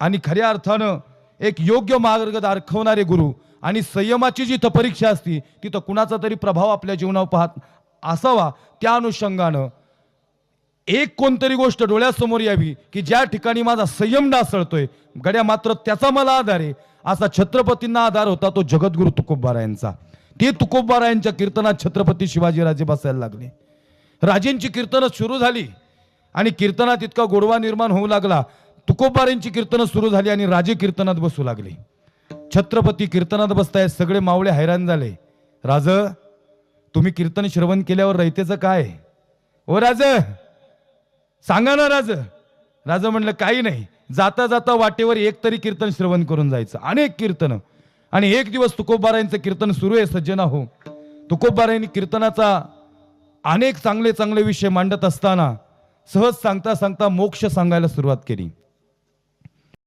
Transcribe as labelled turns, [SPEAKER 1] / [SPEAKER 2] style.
[SPEAKER 1] आणि खऱ्या अर्थानं एक योग्य मार्ग दाखवणारे गुरु आणि संयमाची जिथं परीक्षा असती तिथं कुणाचा तरी प्रभाव आपल्या जीवनावर पाहत असावा त्या अनुषंगानं एक कोणतरी गोष्ट डोळ्यासमोर यावी की ज्या ठिकाणी माझा संयम डासळतोय गड्या मात्र त्याचा मला आधार आहे. असा छत्रपतींना आधार होता तो जगद्गुरु तुकोबारायांचा. ते तुकोबारायांच्या कीर्तनात छत्रपती शिवाजीराजे बसायला लागले. राजेंची कीर्तनं सुरू झाली आणि कीर्तनात इतका गोडवा निर्माण होऊ लागला तुकोबारांची कीर्तनं सुरू झाली आणि राजे कीर्तनात बसू लागले. छत्रपती कीर्तनात बसताय सगळे मावळे हैराण झाले. राज तुम्ही कीर्तन श्रवण केल्यावर रयतेचं काय? ओ राज सांगा ना राज. राज म्हणलं काही नाही. जाता जाता वाटेवर एक तरी कीर्तन श्रवण करून जायचं. अनेक कीर्तन. आणि एक दिवस तुकोबारायांचं कीर्तन सुरू आहे सज्जना हो. तुकोबारायांनी कीर्तनाचा अनेक चांगले चांगले विषय मांडत असताना सहज सांगता सांगता मोक्ष सांगायला सुरुवात केली.